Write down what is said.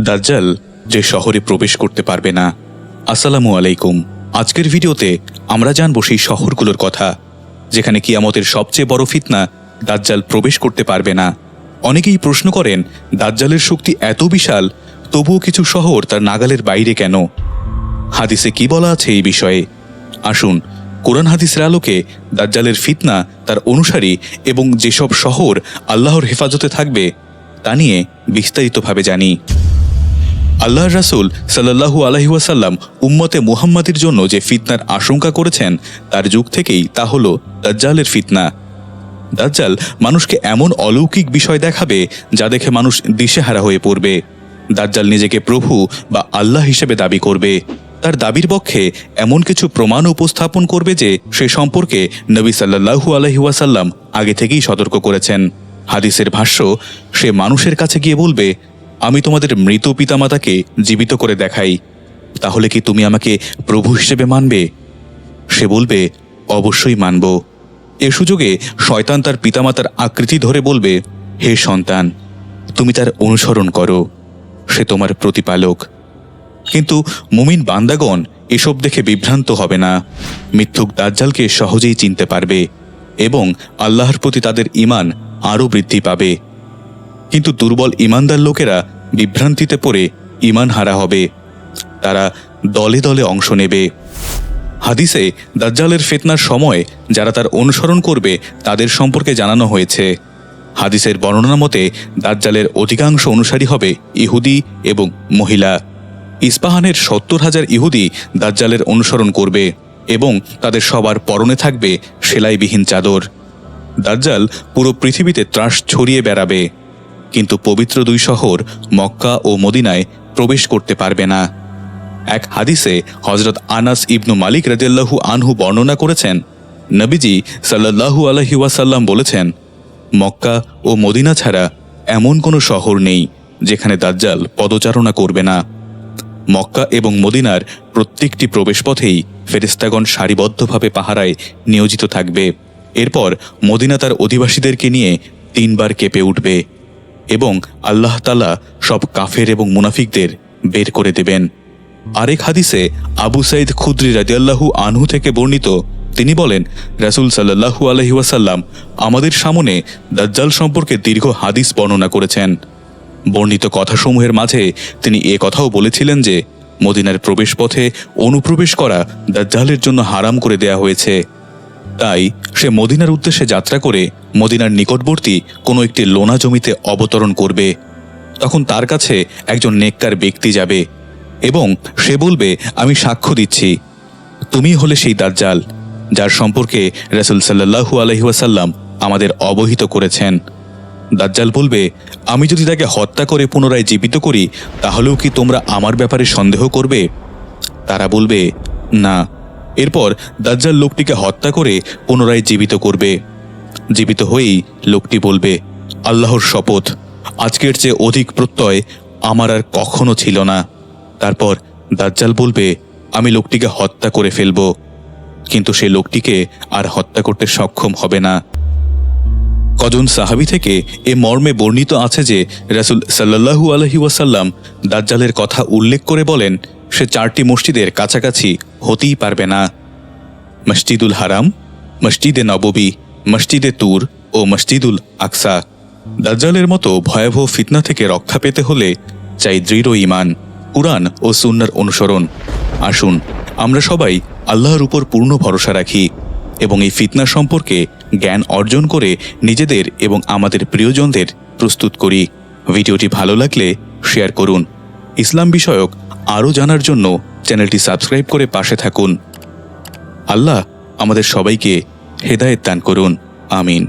দাজ্জাল যে শহরে প্রবেশ করতে পারবে না। আসসালামু আলাইকুম। আজকের ভিডিওতে আমরা জানব সেই শহরগুলোর কথা, যেখানে কিয়ামতের সবচেয়ে বড় ফিতনা দাজ্জাল প্রবেশ করতে পারবে না। অনেকেই প্রশ্ন করেন, দাজ্জালের শক্তি এত বিশাল, তবুও কিছু শহর তার নাগালের বাইরে কেন? হাদিসে কি বলা আছে এই বিষয়ে? আসুন, কোরআন হাদিসের আলোকে দাজ্জালের ফিতনা তার অনুসারী এবং যেসব শহর আল্লাহর হেফাজতে থাকবে, তা নিয়ে বিস্তারিতভাবে জানি। আল্লাহর রাসূল আলাইহি ওয়াসাল্লাম উম্মতে মুহাম্মাদির জন্য যে ফিতনার আশঙ্কা করেছেন, তার যুগ থেকেই তা হল দাজ্জালের ফিতনা। দাজ্জাল মানুষকে এমন অলৌকিক বিষয় দেখাবে যা দেখে মানুষ দিশেহারা হয়ে পড়বে। দাজ্জাল নিজেকে প্রভু বা আল্লাহ হিসেবে দাবি করবে। তার দাবির পক্ষে এমন কিছু প্রমাণ উপস্থাপন করবে যে সে সম্পর্কে নবী সাল্লাল্লাহু আলহি ওয়াসাল্লাম আগে থেকেই সতর্ক করেছেন। হাদিসের ভাষ্য, সে মানুষের কাছে গিয়ে বলবে আমি তোমাদের মৃত পিতামাতাকে জীবিত করে দেখাই। তাহলে কি তুমি আমাকে প্রভু হিসেবে মানবে? সে বলবে, অবশ্যই মানব। এ সুযোগে শয়তান তার পিতামাতার আকৃতি ধরে বলবে, হে সন্তান, তুমি তার অনুসরণ করো। সে তোমার প্রতিপালক। কিন্তু মুমিন বান্দাগণ এসব দেখে বিভ্রান্ত হবে না। মিথ্যুক দাজ্জালকে সহজেই চিনতে পারবে এবং আল্লাহর প্রতি তাদের ইমান আরও বৃদ্ধি পাবে। কিন্তু দুর্বল ইমানদার লোকেরা বিভ্রান্তিতে পড়ে ইমান হারা হবে। তারা দলে দলে অংশ নেবে। হাদিসে দাজ্জালের ফেতনার সময় যারা তার অনুসরণ করবে তাদের সম্পর্কে জানানো হয়েছে। হাদিসের বর্ণনা মতে দাজ্জালের অধিকাংশ অনুসারী হবে ইহুদি এবং মহিলা। ইস্পাহানের সত্তর হাজার ইহুদি দাজ্জালের অনুসরণ করবে এবং তাদের সবার পরনে থাকবে সেলাইবিহীন চাদর। দাজ্জাল পুরো পৃথিবীতে ত্রাস ছড়িয়ে বেড়াবে। কিন্তু পবিত্র দুই শহর, মক্কা ও মদিনায় প্রবেশ করতে পারবে না। এক হাদিসে হজরত আনাস ইবনু মালিক রাজিয়াল্লাহু আনহু বর্ণনা করেছেন, নবীজি সাল্লাল্লাহু আলহি ওয়াসাল্লাম বলেছেন, মক্কা ও মদিনা ছাড়া এমন কোনো শহর নেই যেখানে দাজ্জাল পদচারণা করবে না। মক্কা এবং মদিনার প্রত্যেকটি প্রবেশপথেই ফেরিস্তাগণ সারিবদ্ধভাবে পাহারায় নিয়োজিত থাকবে। এরপর মদিনা তার অধিবাসীদেরকে নিয়ে তিনবার কেঁপে উঠবে। এবং আল্লাহ তালা সব কাফের এবং মুনাফিকদের বের করে দেবেন। আরেক হাদিসে আবু সাইদ খুদ্রি রাজিয়াল্লাহু আনহু থেকে বর্ণিত, তিনি বলেন, রাসুল সাল্লাহু আলহি ওয়াসাল্লাম আমাদের সামনে দাজ্জাল সম্পর্কে দীর্ঘ হাদিস বর্ণনা করেছেন। বর্ণিত কথাসমূহের মাঝে তিনি এ কথাও বলেছিলেন যে, মদিনার প্রবেশপথে অনুপ্রবেশ করা দাজ্জালের জন্য হারাম করে দেয়া হয়েছে। তাই সে মদিনার উদ্দেশ্যে যাত্রা করে মদিনার নিকটবর্তী কোনো একটি লোনা জমিতে অবতরণ করবে। তখন তার কাছে একজন নেককার ব্যক্তি যাবে এবং সে বলবে, আমি সাক্ষ্য দিচ্ছি। তুমি হলে সেই দাজ্জাল, যার সম্পর্কে রাসুল সাল্লাহু আলহিহাসাল্লাম আমাদের অবহিত করেছেন। দাজ্জাল বলবে, আমি যদি তাকে হত্যা করে পুনরায় জীবিত করি, তাহলেও কি তোমরা আমার ব্যাপারে সন্দেহ করবে? তারা বলবে, না। এরপর দাজ্জাল লোকটিকে হত্যা করে পুনরায় জীবিত করবে। জীবিত হয়েই লোকটি বলবে, আল্লাহর শপথ, আজকের চেয়ে অধিক প্রত্যয় আমার আর কখনো ছিল না। তারপর দাজ্জাল বলবে, আমি লোকটিকে হত্যা করে ফেলব, কিন্তু সে লোকটিকে আর হত্যা করতে সক্ষম হবে না। কজন সাহাবি থেকে এ মর্মে বর্ণিত আছে যে রাসুল সাল্লাহু আলহি ওয়াসাল্লাম দাজ্জালের কথা উল্লেখ করে বলেন সে চারটি মসজিদের কাছাকাছি হতেই পারবে না। মসজিদুল হারাম, মসজিদে নববী, মসজিদে তুর ও মসজিদুল আকসা। দাজ্জালের মতো ভয়াবহ ফিতনা থেকে রক্ষা পেতে হলে চাই দৃঢ় ইমান কুরআন ও সুন্নার অনুসরণ। আসুন, আমরা সবাই আল্লাহর উপর পূর্ণ ভরসা রাখি এবং এই ফিতনা সম্পর্কে জ্ঞান অর্জন করে নিজেদের এবং আমাদের প্রিয়জনদের প্রস্তুত করি। ভিডিওটি ভালো লাগলে শেয়ার করুন। ইসলাম বিষয়ক আরও জানার জন্য চ্যানেলটি সাবস্ক্রাইব করে পাশে থাকুন। আল্লাহ আমাদের সবাইকে হেদায়েত দান করুন। আমিন।